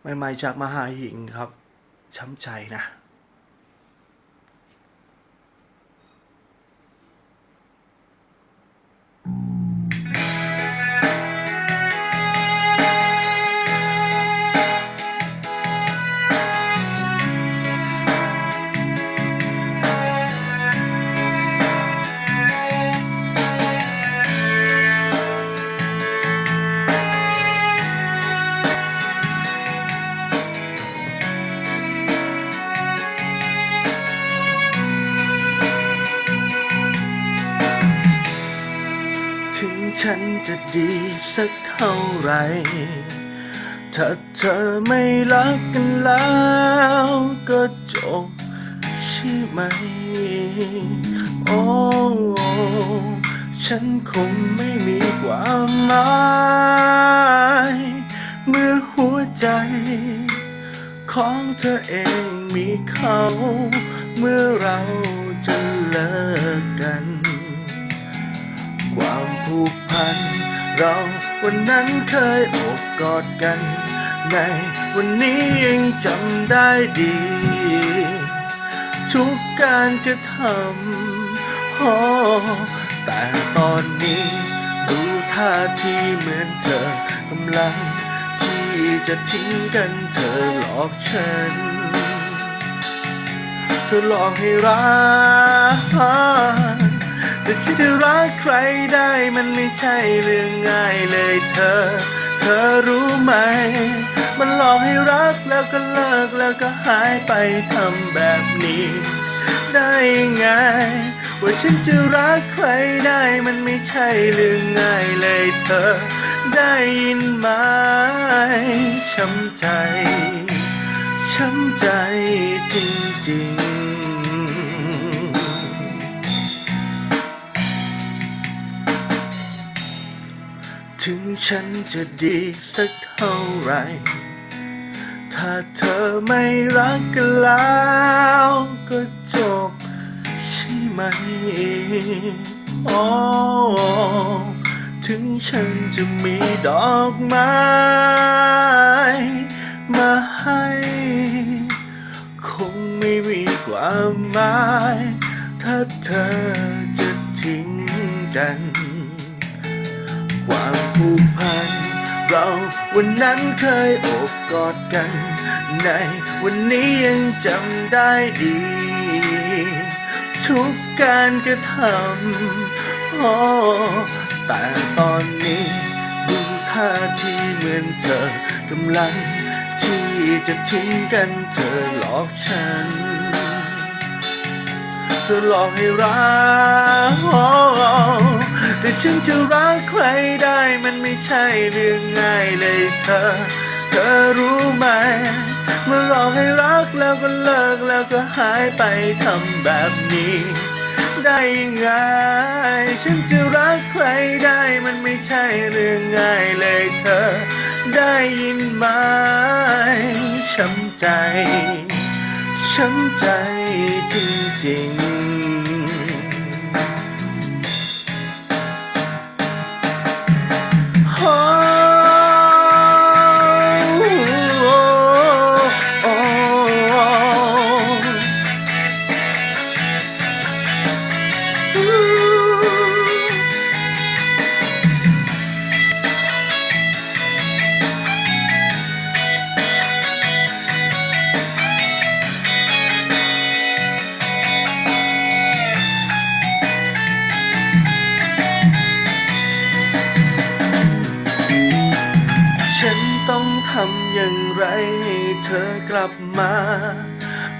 ใหม่ๆจากมหาหิงครับ ช้ำใจนะ ฉันจะดีสักเท่าไหรถ้าเธอไม่รักกันแล้วก็จบใช่ไหม โอ้ ฉันคงไม่มีความหมายเมื่อหัวใจ ของเธอเองมีเขา เมื่อเราจะเลิก พัน เราวันนั้นเคยโอบกอดกัน ในวันนี้ยังจำได้ดี ทุกการกระทำโอ้แต่ตอนนี้ดูท่าทีเหมือนเธอกำลัง ที่จะทิ้งกันเธอหลอกฉัน เธอหลอกให้รัก ที่จะรักใครได้มันไม่ใช่เรื่องง่ายเลยเธอ เธอรู้ไหม มันหลอกให้รักแล้วก็เลิกแล้วก็หายไปทำแบบนี้ ได้งไงว่าฉันจะรักใครได้มันไม่ใช่เรื่องง่ายเลยเธอ ได้ยินไหมช้ำใจ ช้ำใจจริงๆ ฉันจะดีสักเท่าไร ถ้าเธอไม่รักกันแล้วก็จบใช่ไหมโอ้ถึงฉันจะมีดอกไม้มาให้ คงไม่มีความหมาย ถ้าเธอจะทิ้งกัน ความ ผูกพัน เราวันนั้นเคยโอบกอดกัน ในวันนี้ยังจำได้ดี ทุกการกระทำโอ้แต่ตอนนี้ดูท่าทีเหมือนเธอกำลัง ที่จะทิ้งกันเธอหลอกฉัน เธอหลอกให้รัก แต่ฉันจะรักใครได้มันไม่ใช่เรื่องง่ายเลยเธอ เธอรู้ไหมเมื่อหลอให้รักแล้วก็เลิกแล้วก็หายไปทำแบบนี้ ได้ยังไง ฉันจะรักใครได้มันไม่ใช่เรื่องง่ายเลยเธอ ได้ยินไหมช้ำใจช้ำใจจริงๆ อย่างไรให้เธอกลับมา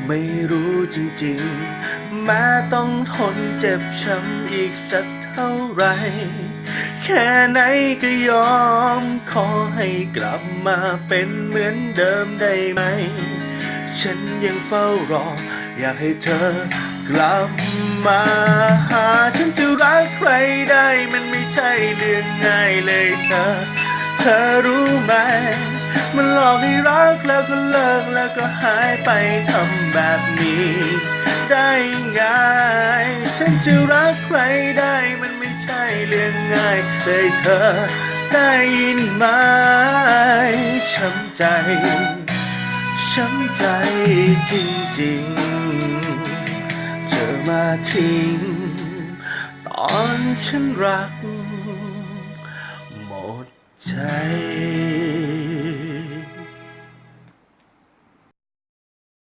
ไม่รู้จริงๆ แม้ต้องทนเจ็บช้ำอีกสักเท่าไร แค่ไหนก็ยอม ขอให้กลับมาเป็นเหมือนเดิมได้ไหม ฉันยังเฝ้ารอ อยากให้เธอกลับมาหาฉันจะรักใครได้มันไม่ใช่เรื่องง่ายเลยเธอ เธอรู้ไหม มันหลอกให้รักแล้วก็เลิกแล้วก็หายไปทำแบบนี้ ได้ง่ายฉันจะรักใครได้มันไม่ใช่เรื่องง่ายเลยเธอ ได้ยินไหมช้ำใจช้ำใจจริงๆ เธอมาทิ้ง ตอนฉันรัก หมดใจ